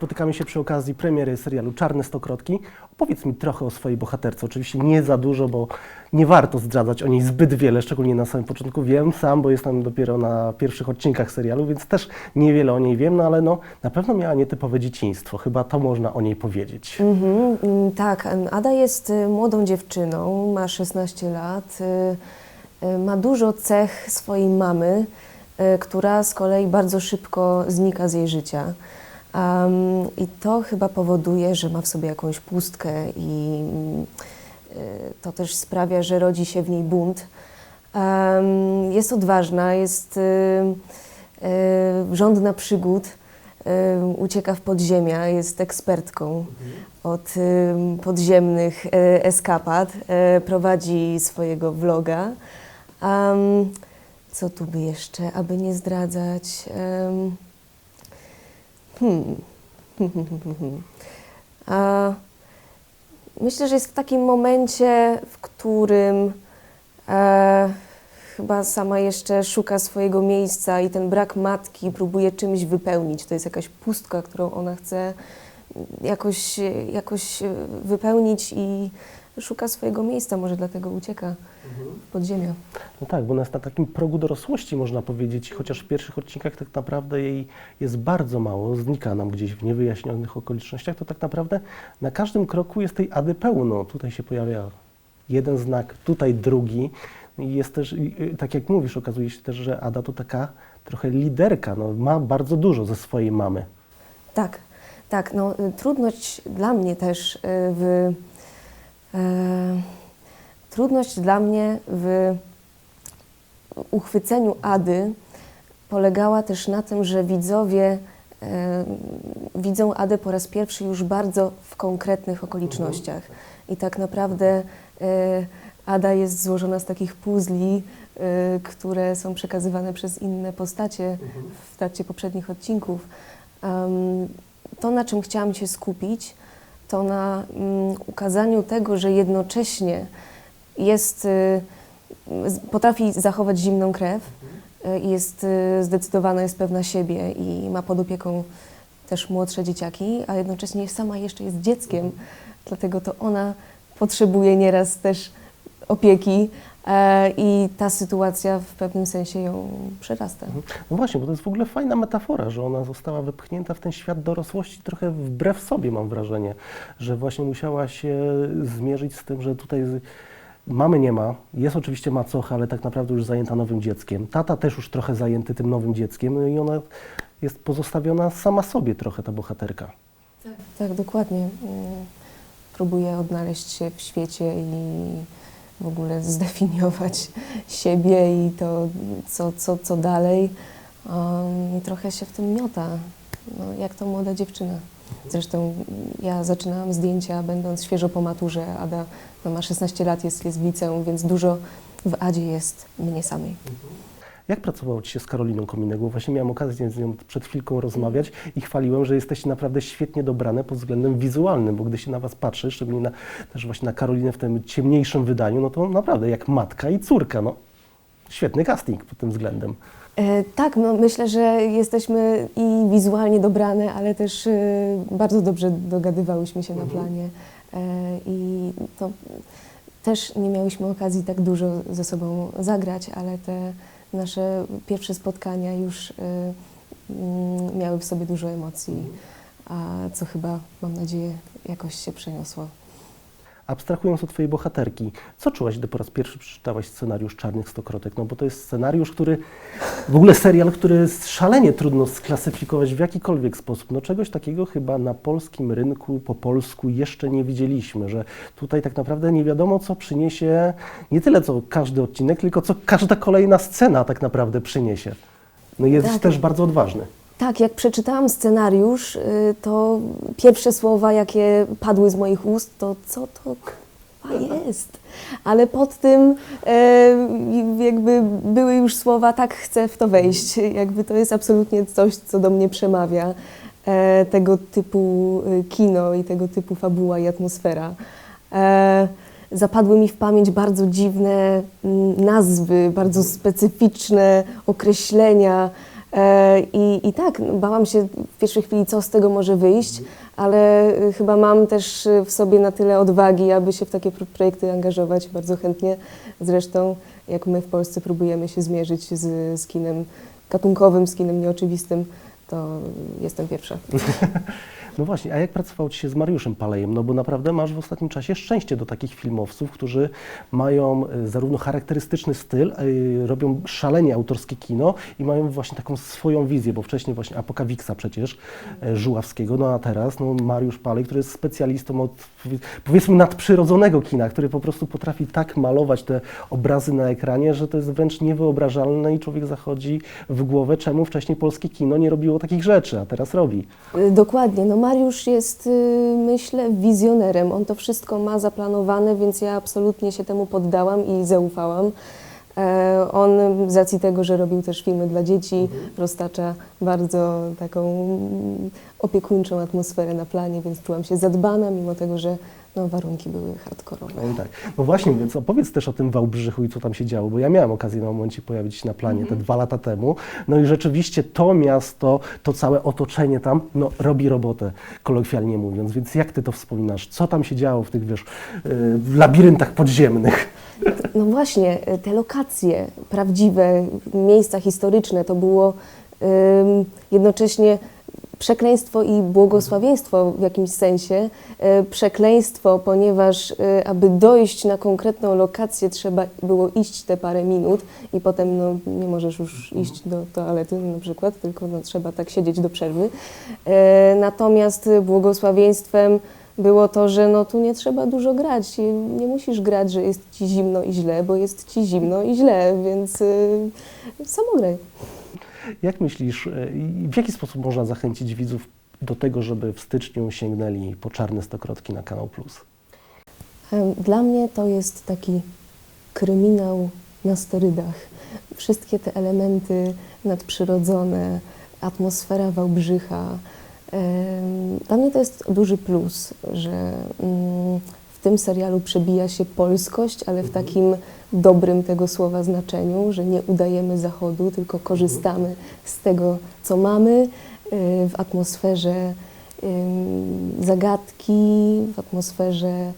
spotykamy się przy okazji premiery serialu Czarne Stokrotki. Opowiedz mi trochę o swojej bohaterce. Oczywiście nie za dużo, bo nie warto zdradzać o niej zbyt wiele, szczególnie na samym początku. Wiem sam, bo jestem dopiero na pierwszych odcinkach serialu, więc też niewiele o niej wiem, no ale no, na pewno miała nietypowe dzieciństwo. Chyba to można o niej powiedzieć. Mhm, mm, tak, em, Ada jest y, młodą dziewczyną, ma 16 lat, y, y, ma dużo cech swojej mamy, która z kolei bardzo szybko znika z jej życia. Am, I to chyba powoduje, że ma w sobie jakąś pustkę i y, to też sprawia, że rodzi się w niej bunt. Em, Jest odważna, jest y, y, żądna przygód, y, ucieka w podziemia, jest ekspertką od y, podziemnych y, eskapad, prowadzi swojego vloga. Am, co tu by jeszcze, aby nie zdradzać? Hmm. A, myślę, że jest w takim momencie, w którym e, chyba sama jeszcze szuka swojego miejsca i ten brak matki próbuje czymś wypełnić. To jest jakaś pustka, którą ona chce jakoś, jakoś wypełnić i szuka swojego miejsca, może dlatego ucieka w podziemia. No tak, bo ona jest na takim progu dorosłości, można powiedzieć, chociaż w pierwszych odcinkach tak naprawdę jej jest bardzo mało, znika nam gdzieś w niewyjaśnionych okolicznościach, to tak naprawdę na każdym kroku jest tej Ady pełno. Tutaj się pojawia jeden znak, tutaj drugi. I jest też, tak jak mówisz, okazuje się też, że Ada to taka trochę liderka, no, ma bardzo dużo ze swojej mamy. Tak, tak. No, y, trudność dla mnie też y, w. E, trudność dla mnie w uchwyceniu Ady polegała też na tym, że widzowie e, widzą Adę po raz pierwszy już bardzo w konkretnych okolicznościach. I tak naprawdę e, Ada jest złożona z takich puzli, które są przekazywane przez inne postacie w trakcie poprzednich odcinków. To, na czym chciałam się skupić, to na mm, ukazaniu tego, że jednocześnie jest, y, potrafi zachować zimną krew y, jest y, zdecydowana, jest pewna siebie i ma pod opieką też młodsze dzieciaki, a jednocześnie sama jeszcze jest dzieckiem, dlatego to ona potrzebuje nieraz też opieki i ta sytuacja w pewnym sensie ją przerasta. No właśnie, bo to jest w ogóle fajna metafora, że ona została wypchnięta w ten świat dorosłości trochę wbrew sobie, mam wrażenie, że właśnie musiała się zmierzyć z tym, że tutaj mamy nie ma, jest oczywiście macocha, ale tak naprawdę już zajęta nowym dzieckiem. Tata też już trochę zajęty tym nowym dzieckiem no i ona jest pozostawiona sama sobie trochę, ta bohaterka. Tak, dokładnie. Mm, Próbuję odnaleźć się w świecie i w ogóle zdefiniować siebie i to, co, co, co dalej. Um, I trochę się w tym miota, no, jak to młoda dziewczyna. Zresztą ja zaczynałam zdjęcia będąc świeżo po maturze. Ada no, ma 16 lat, jest, liceum, więc dużo w Adzie jest mnie samej. Jak pracowało Ci się z Karoliną Kominek? Bo właśnie miałem okazję z nią przed chwilką rozmawiać i chwaliłem, że jesteście naprawdę świetnie dobrane pod względem wizualnym, bo gdy się na Was patrzy, szczególnie na, też właśnie na Karolinę w tym ciemniejszym wydaniu, no to naprawdę jak matka i córka, no świetny casting pod tym względem. E, tak, no, myślę, że jesteśmy i wizualnie dobrane, ale też e, bardzo dobrze dogadywałyśmy się na planie. E, I to też nie miałyśmy okazji tak dużo ze sobą zagrać, ale te nasze pierwsze spotkania już e, mm, miały w sobie dużo emocji, a co chyba, mam nadzieję, jakoś się przeniosło. Abstrahując od Twojej bohaterki, co czułaś, gdy po raz pierwszy przeczytałaś scenariusz Czarnych Stokrotek? No bo to jest scenariusz, który, w ogóle serial, który jest szalenie trudno sklasyfikować w jakikolwiek sposób. No czegoś takiego chyba na polskim rynku po polsku jeszcze nie widzieliśmy, że tutaj tak naprawdę nie wiadomo, co przyniesie, nie tyle co każdy odcinek, tylko co każda kolejna scena tak naprawdę przyniesie. No jest Tak. też bardzo odważny. Tak, jak przeczytałam scenariusz, y, to pierwsze słowa, jakie padły z moich ust, to co to k***a jest? Ale pod tym e, jakby były już słowa, tak chcę w to wejść. Jakby to jest absolutnie coś, co do mnie przemawia. E, tego typu y, kino i tego typu fabuła i atmosfera. E, zapadły mi w pamięć bardzo dziwne mm, nazwy, bardzo specyficzne określenia. E, I, I tak, no, bałam się w pierwszej chwili, co z tego może wyjść, ale y, chyba mam też y, w sobie na tyle odwagi, aby się w takie pro- projekty angażować bardzo chętnie. Zresztą, jak my w Polsce próbujemy się zmierzyć z, z kinem gatunkowym, z kinem nieoczywistym, to jestem pierwsza. No właśnie, a jak pracowało Ci się z Mariuszem Palejem? No bo naprawdę masz w ostatnim czasie szczęście do takich filmowców, którzy mają e, zarówno charakterystyczny styl, robią szalenie autorskie kino i mają właśnie taką swoją wizję, bo wcześniej właśnie Apokawiksa przecież, e, Żuławskiego, no a teraz no Mariusz Palej, który jest specjalistą od powiedzmy nadprzyrodzonego kina, który po prostu potrafi tak malować te obrazy na ekranie, że to jest wręcz niewyobrażalne i człowiek zachodzi w głowę, czemu wcześniej polskie kino nie robiło takich rzeczy, a teraz robi. Y, Dokładnie. No Mariusz jest, y, myślę, wizjonerem. On to wszystko ma zaplanowane, więc ja absolutnie się temu poddałam i zaufałam. E, On z racji tego, że robił też filmy dla dzieci, roztacza bardzo taką mm, opiekuńczą atmosferę na planie, więc czułam się zadbana, mimo tego, że no, warunki były hardkorowe. No, tak. no właśnie, więc opowiedz też o tym Wałbrzychu i co tam się działo, bo ja miałem okazję na momencie pojawić się na planie te dwa lata temu. No i rzeczywiście to miasto, to całe otoczenie tam, no robi robotę, kolokwialnie mówiąc. Więc jak ty to wspominasz? Co tam się działo w tych, wiesz, w labiryntach podziemnych? No właśnie, y, te lokacje prawdziwe, miejsca historyczne, to było ym, jednocześnie przekleństwo i błogosławieństwo w jakimś sensie. Y, Przekleństwo, ponieważ y, aby dojść na konkretną lokację trzeba było iść te parę minut i potem no, nie możesz już iść do toalety na przykład, tylko no, trzeba tak siedzieć do przerwy. Y, Natomiast błogosławieństwem było to, że no tu nie trzeba dużo grać. Nie musisz grać, że jest ci zimno i źle, bo jest ci zimno i źle, więc samograj. Jak myślisz, i w jaki sposób można zachęcić widzów do tego, żeby w styczniu sięgnęli po czarne stokrotki na Kanał Plus? Dla mnie to jest taki kryminał na sterydach. Wszystkie te elementy nadprzyrodzone, atmosfera Wałbrzycha. Dla mnie to jest duży plus, że mm, w tym serialu przebija się polskość, ale w takim dobrym tego słowa znaczeniu, że nie udajemy zachodu, tylko korzystamy z tego, co mamy y, w atmosferze zagadki, w atmosferze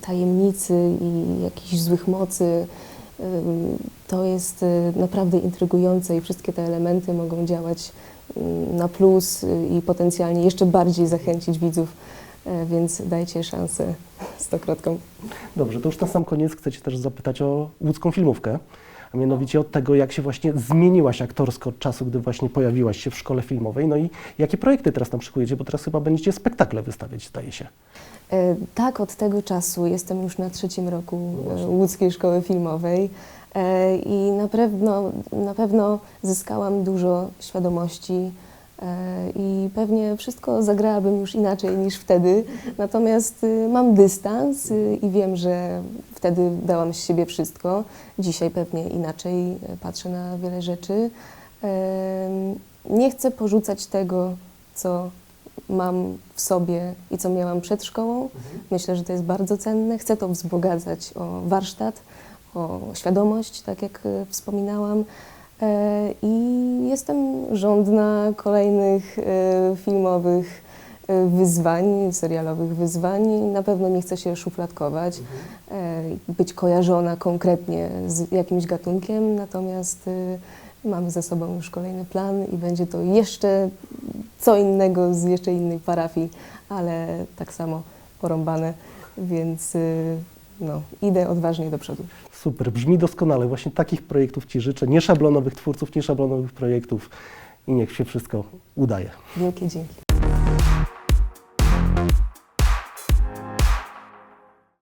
tajemnicy i jakichś złych mocy. To jest y, naprawdę intrygujące i wszystkie te elementy mogą działać na plus y, i potencjalnie jeszcze bardziej zachęcić widzów, więc dajcie szansę stokrotkom. Dobrze, to już na sam koniec chcę Cię też zapytać o łódzką filmówkę, a mianowicie od tego, jak się właśnie zmieniłaś aktorsko od czasu, gdy właśnie pojawiłaś się w szkole filmowej, no i jakie projekty teraz tam szykujecie, bo teraz chyba będziecie spektakle wystawiać, zdaje się. E, Tak, od tego czasu jestem już na trzecim roku e, łódzkiej szkoły filmowej e, i na pewno, na pewno zyskałam dużo świadomości e, i pewnie wszystko zagrałabym już inaczej niż wtedy. Natomiast y, mam dystans y, i wiem, że wtedy dałam z siebie wszystko. Dzisiaj pewnie inaczej e, patrzę na wiele rzeczy. Nie chcę porzucać tego, co mam w sobie i co miałam przed szkołą. Myślę, że to jest bardzo cenne. Chcę to wzbogacać o warsztat, o świadomość, tak jak wspominałam. E, I jestem żądna kolejnych e, filmowych e, wyzwań, serialowych wyzwań. Na pewno nie chcę się szufladkować, być kojarzona konkretnie z jakimś gatunkiem, natomiast mamy za sobą już kolejny plan i będzie to jeszcze co innego z jeszcze innej parafii, ale tak samo porąbane, więc no, idę odważnie do przodu. Super, brzmi doskonale. Właśnie takich projektów Ci życzę, nieszablonowych twórców, nieszablonowych projektów i niech się wszystko udaje. Wielkie dzięki.